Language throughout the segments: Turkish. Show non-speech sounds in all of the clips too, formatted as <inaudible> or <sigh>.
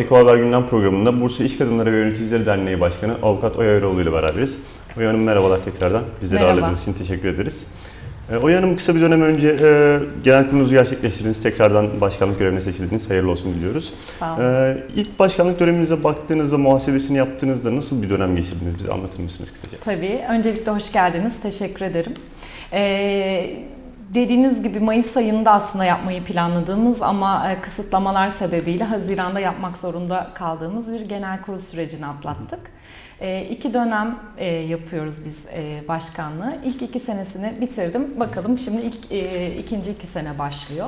Eko Haber Gündem programında Bursa İş Kadınları ve Yöneticileri Derneği Başkanı Avukat Oya Eroğlu ile beraberiz. Oya Hanım merhabalar tekrardan. Bizleri Merhaba. ağırladığınız için teşekkür ederiz. Ee, Oya Hanım kısa bir dönem önce e, genel kurulunuzu gerçekleştirdiniz. Tekrardan başkanlık görevine seçildiniz. Hayırlı olsun diliyoruz. Sağ olun. Ee, ilk başkanlık döneminize baktığınızda, muhasebesini yaptığınızda nasıl bir dönem geçirdiniz? Bize anlatır mısınız kısaca? Tabii. Öncelikle hoş geldiniz. Teşekkür ederim. Ee, dediğiniz gibi Mayıs ayında aslında yapmayı planladığımız ama e, kısıtlamalar sebebiyle Haziran'da yapmak zorunda kaldığımız bir genel kurul sürecini atlattık. E, iki dönem e, yapıyoruz biz e, başkanlığı. İlk iki senesini bitirdim. Bakalım şimdi ilk e, ikinci iki sene başlıyor.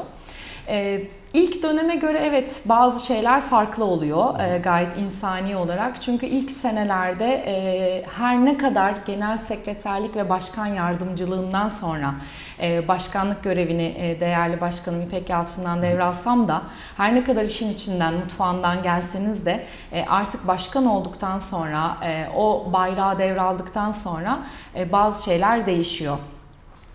Ee, ilk döneme göre evet bazı şeyler farklı oluyor e, gayet insani olarak. Çünkü ilk senelerde e, her ne kadar genel sekreterlik ve başkan yardımcılığından sonra e, başkanlık görevini e, değerli başkanım İpek Yalçın'dan devralsam da her ne kadar işin içinden, mutfağından gelseniz de e, artık başkan olduktan sonra, e, o bayrağı devraldıktan sonra e, bazı şeyler değişiyor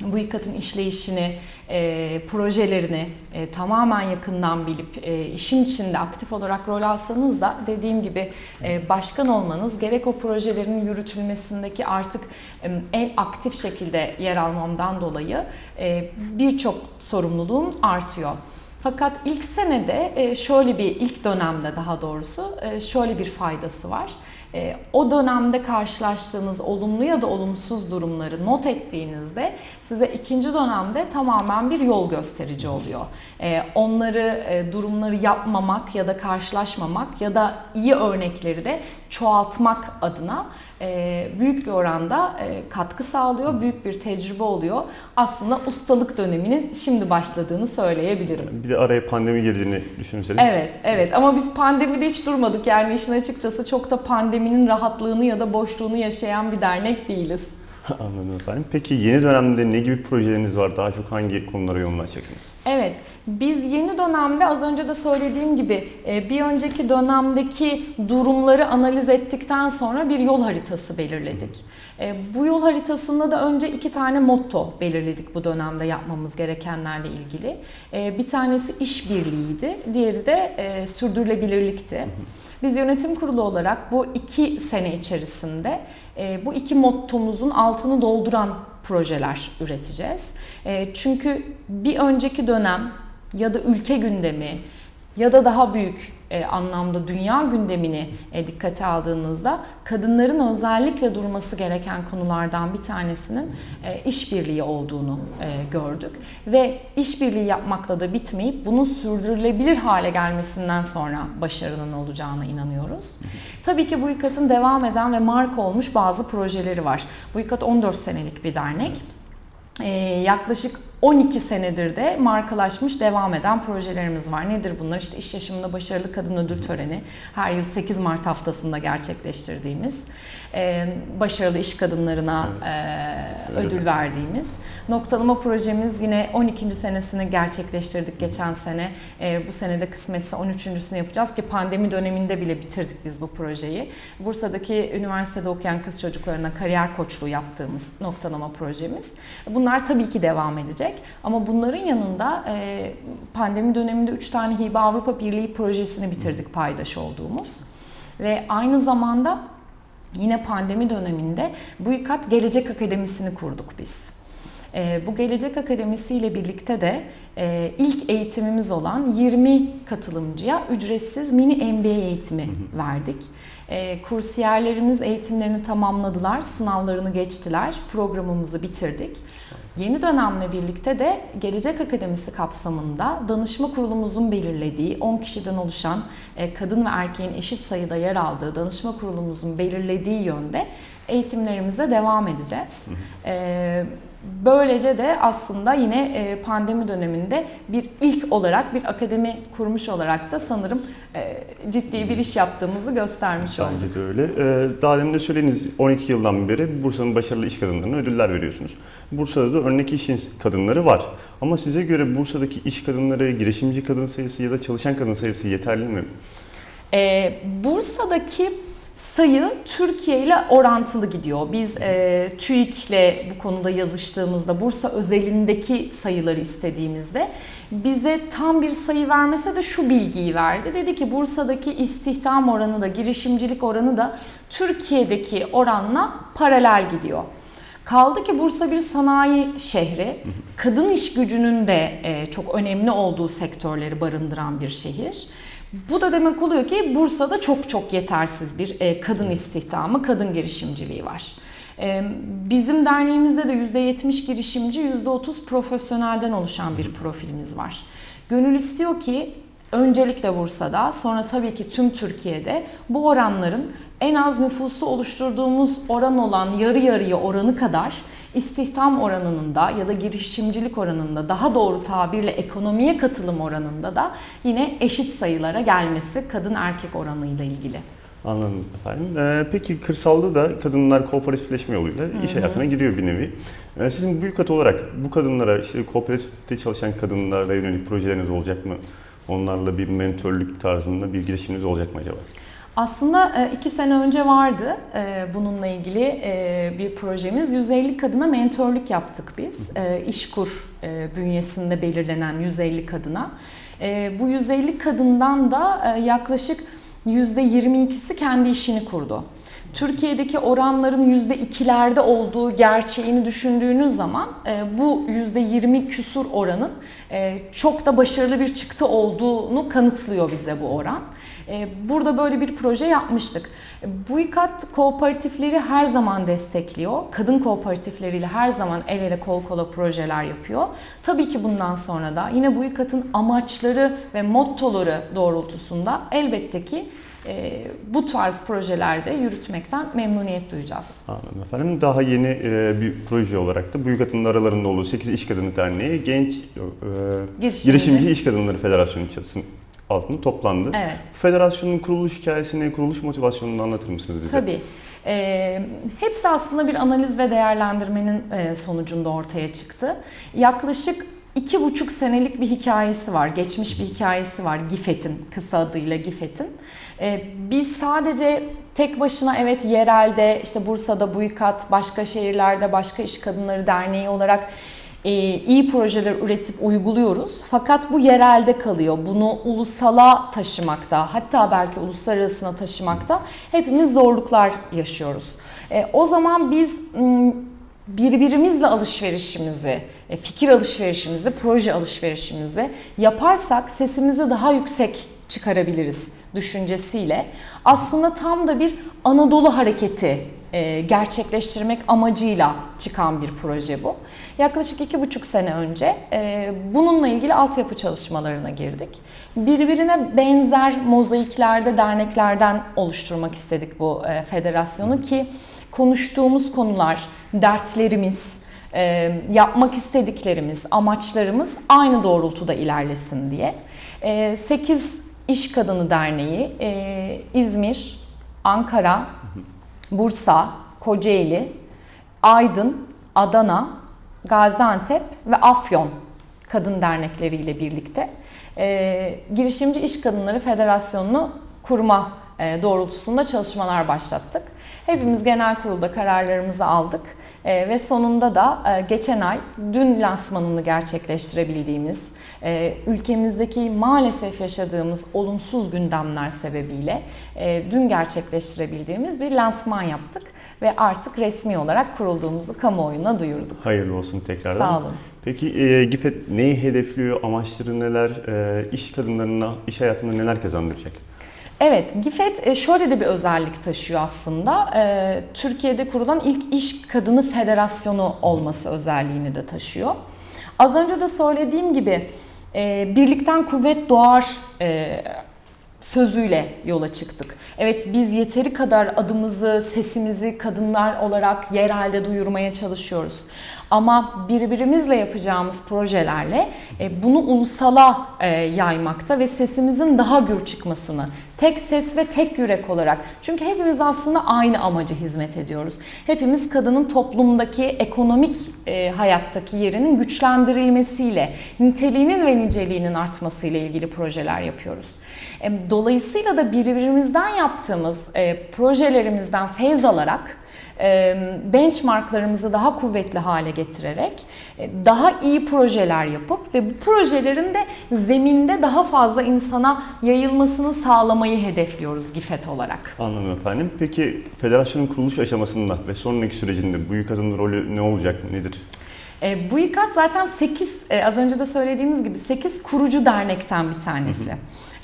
bu İKAD'ın işleyişini, e, projelerini e, tamamen yakından bilip e, işin içinde aktif olarak rol alsanız da dediğim gibi e, başkan olmanız gerek o projelerin yürütülmesindeki artık e, en aktif şekilde yer almamdan dolayı e, birçok sorumluluğum artıyor. Fakat ilk senede e, şöyle bir, ilk dönemde daha doğrusu e, şöyle bir faydası var. E, O dönemde karşılaştığınız olumlu ya da olumsuz durumları not ettiğinizde size ikinci dönemde tamamen bir yol gösterici oluyor. E, Onları, e, durumları yapmamak ya da karşılaşmamak ya da iyi örnekleri de çoğaltmak adına büyük bir oranda e, katkı sağlıyor, büyük bir tecrübe oluyor. Aslında ustalık döneminin şimdi başladığını söyleyebilirim. Bir de araya pandemi girdiğini düşünürseniz. Evet, evet ama biz pandemide hiç durmadık. Yani işin açıkçası çok da pandeminin rahatlığını ya da boşluğunu yaşayan bir dernek değiliz. <laughs> Anladım efendim. Peki yeni dönemde ne gibi projeleriniz var? Daha çok hangi konulara yoğunlaşacaksınız? Evet, biz yeni dönemde az önce de söylediğim gibi e, bir önceki dönemdeki durumları analiz ettikten sonra bir yol haritası belirledik. E, Bu yol haritasında da önce iki tane motto belirledik bu dönemde yapmamız gerekenlerle ilgili. E, Bir tanesi işbirliğiydi, diğeri de sürdürülebilirlikti. Biz yönetim kurulu olarak bu iki sene içerisinde e, bu iki mottomuzun altını dolduran projeler üreteceğiz. E, Çünkü bir önceki dönem ya da ülke gündemi ya da daha büyük e, anlamda dünya gündemini e, dikkate aldığınızda kadınların özellikle durması gereken konulardan bir tanesinin e, işbirliği olduğunu gördük ve işbirliği yapmakla da bitmeyip bunun sürdürülebilir hale gelmesinden sonra başarının olacağına inanıyoruz. Tabii ki bu İKAD'ın devam eden ve marka olmuş bazı projeleri var. Bu İKAD 14 senelik bir dernek. Ee, yaklaşık 12 senedir de markalaşmış devam eden projelerimiz var. Nedir bunlar? İşte iş yaşamında başarılı kadın ödül töreni. Her yıl 8 Mart haftasında gerçekleştirdiğimiz. e, başarılı iş kadınlarına e, Öyle ödül mi? verdiğimiz. Noktalama projemiz yine 12. senesini gerçekleştirdik geçen sene. E, bu senede kısmetse 13.sünü yapacağız ki pandemi döneminde bile bitirdik biz bu projeyi. Bursa'daki üniversitede okuyan kız çocuklarına kariyer koçluğu yaptığımız noktalama projemiz. Bunlar tabii ki devam edecek ama bunların yanında e, pandemi döneminde 3 tane Hibe Avrupa Birliği projesini bitirdik paydaş olduğumuz. Ve aynı zamanda yine pandemi döneminde bu İKAD Gelecek Akademisi'ni kurduk biz. E, bu Gelecek Akademisi ile birlikte de e, ilk eğitimimiz olan 20 katılımcıya ücretsiz mini MBA eğitimi verdik. E, kursiyerlerimiz eğitimlerini tamamladılar, sınavlarını geçtiler, programımızı bitirdik. Yeni dönemle birlikte de Gelecek Akademisi kapsamında danışma kurulumuzun belirlediği 10 kişiden oluşan e, kadın ve erkeğin eşit sayıda yer aldığı danışma kurulumuzun belirlediği yönde eğitimlerimize devam edeceğiz. E, Böylece de aslında yine e, pandemi döneminde bir ilk olarak bir akademi kurmuş olarak da sanırım e, ciddi bir iş yaptığımızı göstermiş olduk. Bence de öyle. Ee, daha demin de söylediğiniz 12 yıldan beri Bursa'nın başarılı iş kadınlarına ödüller veriyorsunuz. Bursa'da da örnek iş kadınları var. Ama size göre Bursa'daki iş kadınları, girişimci kadın sayısı ya da çalışan kadın sayısı yeterli mi? Bursa'daki sayı Türkiye ile orantılı gidiyor. Biz e, TÜİK ile bu konuda yazıştığımızda, Bursa özelindeki sayıları istediğimizde bize tam bir sayı vermese de şu bilgiyi verdi. Dedi ki Bursa'daki istihdam oranı da, girişimcilik oranı da Türkiye'deki oranla paralel gidiyor. Kaldı ki Bursa bir sanayi şehri. Kadın iş gücünün de e, çok önemli olduğu sektörleri barındıran bir şehir. Bu da demek oluyor ki Bursa'da çok çok yetersiz bir e, kadın istihdamı, kadın girişimciliği var. E, Bizim derneğimizde de %70 girişimci, %30 profesyonelden oluşan bir profilimiz var. Gönül istiyor ki öncelikle Bursa'da sonra tabii ki tüm Türkiye'de bu oranların en az nüfusu oluşturduğumuz oran olan yarı yarıya oranı kadar istihdam oranının da ya da girişimcilik oranında daha doğru tabirle ekonomiye katılım oranında da yine eşit sayılara gelmesi kadın erkek oranıyla ilgili. Anladım efendim. Ee, peki kırsalda da kadınlar kooperatifleşme yoluyla iş hayatına giriyor bir nevi. Ee, sizin büyük kat olarak bu kadınlara, işte kooperatifte çalışan kadınlara yönelik projeleriniz olacak mı? Onlarla bir mentörlük tarzında bir girişiminiz olacak mı acaba? Aslında e, iki sene önce vardı e, bununla ilgili e, bir projemiz. 150 kadına mentörlük yaptık biz. İşkur bünyesinde belirlenen 150 kadına. Bu 150 kadından da yaklaşık %22'si kendi işini kurdu. Türkiye'deki oranların %2'lerde olduğu gerçeğini düşündüğünüz zaman e, bu %20 küsur oranın e, çok da başarılı bir çıktı olduğunu kanıtlıyor bize bu oran. E, Burada böyle bir proje yapmıştık. Buikat kooperatifleri her zaman destekliyor. Kadın kooperatifleriyle her zaman el ele kol kola projeler yapıyor. Tabii ki bundan sonra da yine Buikat'ın amaçları ve mottoları doğrultusunda elbette ki e, bu tarz projelerde yürütmekten memnuniyet duyacağız. Anladım efendim. Daha yeni e, bir proje olarak da Büyük Kadınlar aralarında olduğu 8 İş Kadını Derneği Genç e, Girişimci. Girişimci İş Kadınları Federasyonu çatısının altında toplandı. Evet. Federasyonun kuruluş hikayesini, kuruluş motivasyonunu anlatır mısınız bize? Tabii. E, hepsi aslında bir analiz ve değerlendirmenin e, sonucunda ortaya çıktı. Yaklaşık iki buçuk senelik bir hikayesi var, geçmiş bir hikayesi var GİFET'in, kısa adıyla GİFET'in. E, biz sadece tek başına evet yerelde, işte Bursa'da Buikat, başka şehirlerde başka iş kadınları derneği olarak e, iyi projeler üretip uyguluyoruz. Fakat bu yerelde kalıyor. Bunu ulusala taşımakta, hatta belki uluslararasına taşımakta hepimiz zorluklar yaşıyoruz. E, o zaman biz birbirimizle alışverişimizi, e, fikir alışverişimizi, proje alışverişimizi yaparsak sesimizi daha yüksek çıkarabiliriz düşüncesiyle aslında tam da bir Anadolu hareketi e, gerçekleştirmek amacıyla çıkan bir proje bu. Yaklaşık iki buçuk sene önce e, bununla ilgili altyapı çalışmalarına girdik. Birbirine benzer mozaiklerde derneklerden oluşturmak istedik bu federasyonu ki konuştuğumuz konular, dertlerimiz, e, yapmak istediklerimiz, amaçlarımız aynı doğrultuda ilerlesin diye. 8 İş Kadını Derneği e, İzmir, Ankara, Bursa, Kocaeli, Aydın, Adana, Gaziantep ve Afyon kadın dernekleriyle birlikte e, Girişimci İş Kadınları Federasyonu'nu kurma e, doğrultusunda çalışmalar başlattık. Hepimiz genel kurulda kararlarımızı aldık e, ve sonunda da e, geçen ay dün lansmanını gerçekleştirebildiğimiz, e, ülkemizdeki maalesef yaşadığımız olumsuz gündemler sebebiyle e, dün gerçekleştirebildiğimiz bir lansman yaptık ve artık resmi olarak kurulduğumuzu kamuoyuna duyurduk. Hayırlı olsun tekrardan. Sağ olun. Peki e, GİFET neyi hedefliyor, amaçları neler, e, iş kadınlarına, iş hayatında neler kazandıracak? Evet, GİFET e, şöyle de bir özellik taşıyor aslında. E, Türkiye'de kurulan ilk iş kadını federasyonu olması özelliğini de taşıyor. Az önce de söylediğim gibi e, birlikten kuvvet doğar sözüyle yola çıktık. Evet biz yeteri kadar adımızı, sesimizi kadınlar olarak yerelde duyurmaya çalışıyoruz. Ama birbirimizle yapacağımız projelerle e, bunu ulusala e, yaymakta ve sesimizin daha gür çıkmasını tek ses ve tek yürek olarak. Çünkü hepimiz aslında aynı amaca hizmet ediyoruz. Hepimiz kadının toplumdaki ekonomik e, hayattaki yerinin güçlendirilmesiyle, niteliğinin ve niceliğinin artmasıyla ilgili projeler yapıyoruz. Dolayısıyla da birbirimizden yaptığımız projelerimizden feyz alarak benchmarklarımızı daha kuvvetli hale getirerek e, daha iyi projeler yapıp ve bu projelerin de zeminde daha fazla insana yayılmasını sağlamayı hedefliyoruz GİFET olarak. Anladım efendim. Peki federasyonun kuruluş aşamasında ve sonraki sürecinde bu kadın rolü ne olacak, nedir? E, bu İKAT zaten 8, e, az önce de söylediğimiz gibi 8 kurucu dernekten bir tanesi.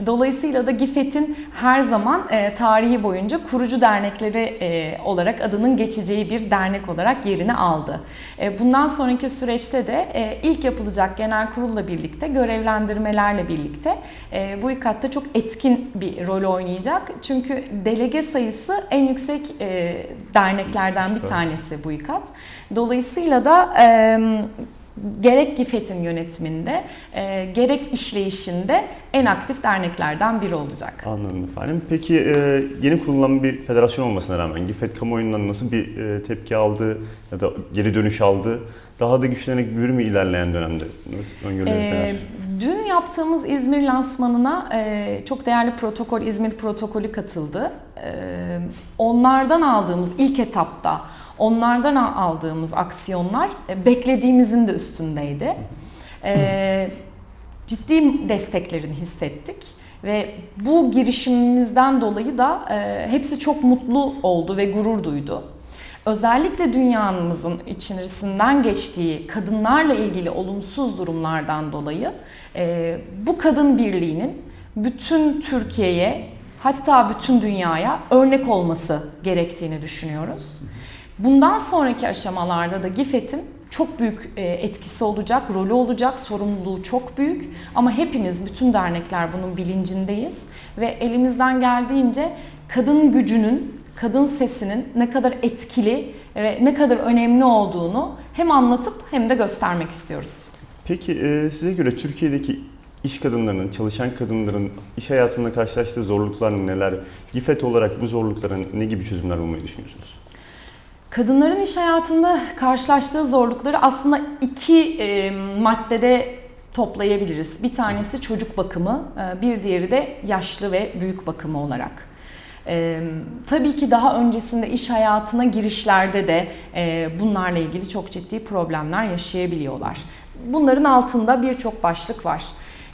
Dolayısıyla da GİFET'in her zaman e, tarihi boyunca kurucu dernekleri e, olarak adının geçeceği bir dernek olarak yerini aldı. E, bundan sonraki süreçte de e, ilk yapılacak genel kurulla birlikte, görevlendirmelerle birlikte e, bu İKAT'ta çok etkin bir rol oynayacak. Çünkü delege sayısı en yüksek e, derneklerden bir tanesi bu İKAT. Dolayısıyla da e, gerek GİFET'in yönetiminde, e, gerek işleyişinde en aktif derneklerden biri olacak. Anladım efendim. Peki e, yeni kurulan bir federasyon olmasına rağmen GİFET kamuoyundan nasıl bir e, tepki aldı ya da geri dönüş aldı? Daha da güçlenerek büyür mü ilerleyen dönemde? Neler? Ee, dün yaptığımız İzmir lansmanına e, çok değerli protokol, İzmir protokolü katıldı. E, onlardan aldığımız ilk etapta, onlardan aldığımız aksiyonlar e, beklediğimizin de üstündeydi. E, ciddi desteklerini hissettik. Ve bu girişimimizden dolayı da e, hepsi çok mutlu oldu ve gurur duydu. Özellikle dünyamızın içerisinden geçtiği kadınlarla ilgili olumsuz durumlardan dolayı e, bu kadın birliğinin bütün Türkiye'ye hatta bütün dünyaya örnek olması gerektiğini düşünüyoruz. Bundan sonraki aşamalarda da GİFET'in çok büyük e, etkisi olacak, rolü olacak, sorumluluğu çok büyük. Ama hepimiz, bütün dernekler bunun bilincindeyiz ve elimizden geldiğince kadın gücünün, kadın sesinin ne kadar etkili ve ne kadar önemli olduğunu hem anlatıp hem de göstermek istiyoruz. Peki e, size göre Türkiye'deki iş kadınlarının, çalışan kadınların iş hayatında karşılaştığı zorluklar neler? GİFET olarak bu zorluklara ne gibi çözümler bulmayı düşünüyorsunuz? Kadınların iş hayatında karşılaştığı zorlukları aslında iki e, maddede toplayabiliriz. Bir tanesi çocuk bakımı, e, bir diğeri de yaşlı ve büyük bakımı olarak. E, tabii ki daha öncesinde iş hayatına girişlerde de e, bunlarla ilgili çok ciddi problemler yaşayabiliyorlar. Bunların altında birçok başlık var.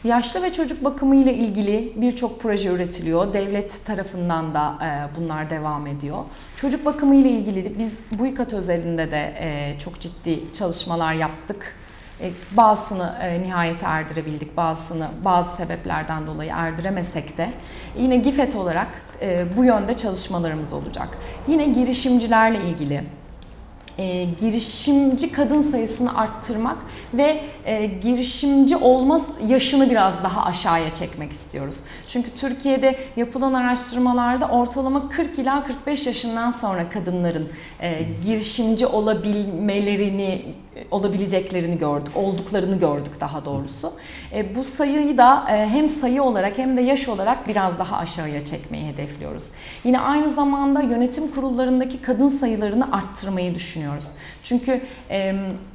Yaşlı ve çocuk bakımı ile ilgili birçok proje üretiliyor. Devlet tarafından da e, bunlar devam ediyor. Çocuk bakımı ile ilgili de biz bu İKAT özelinde de e, çok ciddi çalışmalar yaptık. E, bazısını nihayete erdirebildik, bazısını bazı sebeplerden dolayı erdiremesek de yine GİFET olarak bu yönde çalışmalarımız olacak. Yine girişimcilerle ilgili e, girişimci kadın sayısını arttırmak ve e, girişimci olma yaşını biraz daha aşağıya çekmek istiyoruz. Çünkü Türkiye'de yapılan araştırmalarda ortalama 40 ila 45 yaşından sonra kadınların e, girişimci olabilmelerini olabileceklerini gördük, olduklarını gördük daha doğrusu. E, bu sayıyı da e, hem sayı olarak hem de yaş olarak biraz daha aşağıya çekmeyi hedefliyoruz. Yine aynı zamanda yönetim kurullarındaki kadın sayılarını arttırmayı düşünüyoruz. Çünkü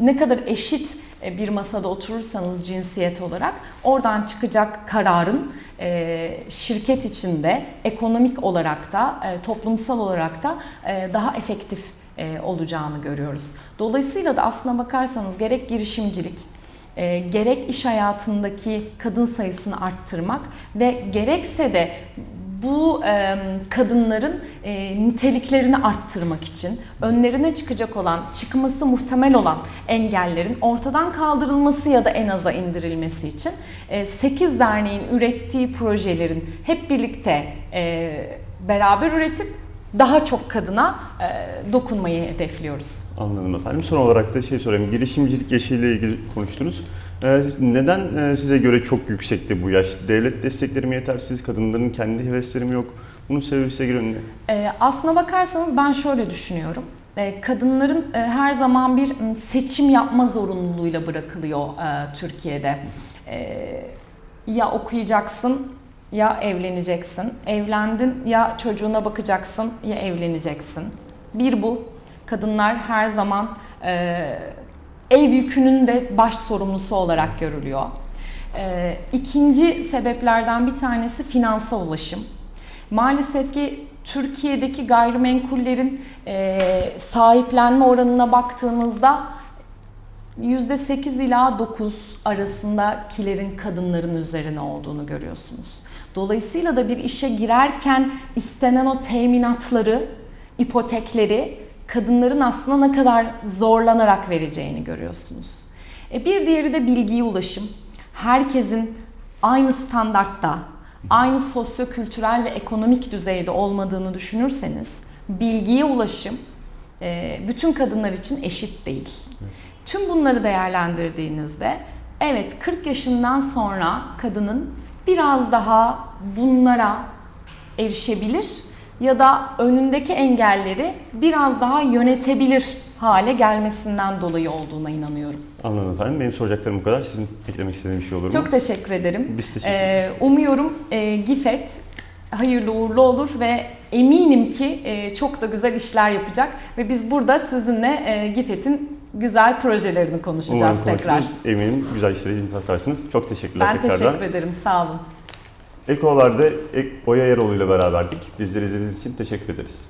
ne kadar eşit e, bir masada oturursanız cinsiyet olarak oradan çıkacak kararın şirket içinde ekonomik olarak da toplumsal olarak da daha efektif e, olacağını görüyoruz. Dolayısıyla da aslına bakarsanız gerek girişimcilik, e, gerek iş hayatındaki kadın sayısını arttırmak ve gerekse de bu e, kadınların niteliklerini arttırmak için önlerine çıkacak olan, çıkması muhtemel olan engellerin ortadan kaldırılması ya da en aza indirilmesi için e, 8 derneğin ürettiği projelerin hep birlikte beraber üretip daha çok kadına e, dokunmayı hedefliyoruz. Anladım efendim. Son olarak da şey sorayım. Girişimcilik yaşıyla ilgili konuştunuz. Ee, neden e, size göre çok yüksekti bu yaş? Devlet destekleri mi yetersiz? Kadınların kendi hevesleri mi yok? Bunun sebebi size göre ne? E, aslına bakarsanız ben şöyle düşünüyorum. E, kadınların e, her zaman bir seçim yapma zorunluluğuyla bırakılıyor e, Türkiye'de. Ya okuyacaksın ya evleneceksin. Evlendin ya çocuğuna bakacaksın ya evleneceksin. Bir bu. Kadınlar her zaman e, ev yükünün de baş sorumlusu olarak görülüyor. Ee, ikinci sebeplerden bir tanesi finansal ulaşım. Maalesef ki Türkiye'deki gayrimenkullerin e, sahiplenme oranına baktığımızda %8 ila 9 arasındakilerin kadınların üzerine olduğunu görüyorsunuz. Dolayısıyla da bir işe girerken istenen o teminatları, ipotekleri kadınların aslında ne kadar zorlanarak vereceğini görüyorsunuz. E bir diğeri de bilgiye ulaşım. Herkesin aynı standartta, aynı sosyo-kültürel ve ekonomik düzeyde olmadığını düşünürseniz bilgiye ulaşım e, bütün kadınlar için eşit değil. Tüm bunları değerlendirdiğinizde evet 40 yaşından sonra kadının biraz daha bunlara erişebilir ya da önündeki engelleri biraz daha yönetebilir hale gelmesinden dolayı olduğuna inanıyorum. Anladım efendim. Benim soracaklarım bu kadar. Sizin eklemek istediğiniz bir şey olur mu? Çok teşekkür ederim. Biz teşekkür Ee, umuyorum e, GİFET hayırlı uğurlu olur ve eminim ki e, çok da güzel işler yapacak ve biz burada sizinle e, GİFET'in güzel projelerini konuşacağız Umarım tekrar. Eminim güzel işleri imza atarsınız. Çok teşekkürler Ben tekrardan. teşekkür ederim. Sağ olun. Eko Haber'de Ek- Oya Eroğlu ile beraberdik. Bizleri izlediğiniz için teşekkür ederiz.